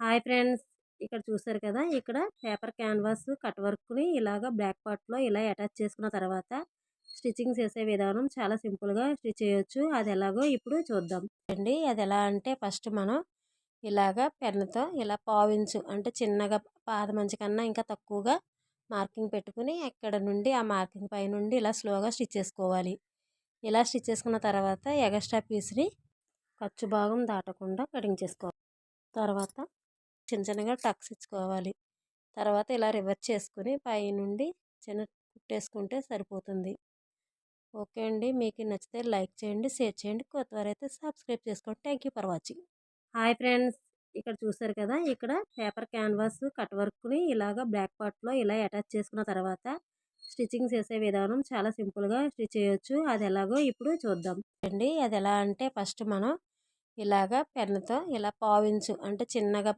Hi friends! ఇక్కడ చూసారు కదా! ఇక్కడ పేపర్ క్యాన్వాస్ కట్ వర్క్ని ఇలాగ బ్లాక్ పార్ట్లో ఇలా అటాచ్ చేసుకున్న తర్వాత స్టిచ్చింగ్ చేసే విధానం చాలా సింపుల్గా స్టిచ్ చేయొచ్చు. అది ఎలాగో ఇప్పుడు చూద్దాం. అండి అది ఎలా అంటే ఫస్ట్ మనం ఇలాగ పెన్నుతో ఇలా పావించు అంటే చిన్నగా పాదమంచి కన్నా ఇంకా తక్కువగా మార్కింగ్ పెట్టుకుని ఇక్కడ నుండి ఆ మార్కింగ్ పై నుండి ఇలా స్లోగా స్టిచ్ చేసుకోవాలి. ఇలా స్టిచ్ చేసుకున్న తర్వాత ఎగస్ట్రా పీస్ని ఖర్చు భాగం దాటకుండా కటింగ్ చేసుకోవాలి. తర్వాత చిన్న చిన్నగా టక్స్ ఇచ్చుకోవాలి. తర్వాత ఇలా రివర్స్ చేసుకుని పై నుండి చిన్న కుట్టేసుకుంటే సరిపోతుంది. ఓకే అండి. మీకు నచ్చితే లైక్ చేయండి షేర్ చేయండి. కొత్త అయితే సబ్స్క్రైబ్ చేసుకోండి. Thank you for watching. Hi friends. ఇక్కడ చూసారు కదా ఇక్కడ పేపర్ క్యాన్వాస్ కట్ వర్క్ని ఇలాగ బ్లాక్ పార్ట్లో ఇలా అటాచ్ చేసుకున్న తర్వాత స్టిచ్చింగ్ చేసే విధానం చాలా సింపుల్గా స్టిచ్ చేయొచ్చు. అది ఎలాగో ఇప్పుడు చూద్దాం. అండి అది ఎలా అంటే ఫస్ట్ మనం ఇలాగ పెన్నుతో ఇలా పావించు అంటే చిన్నగా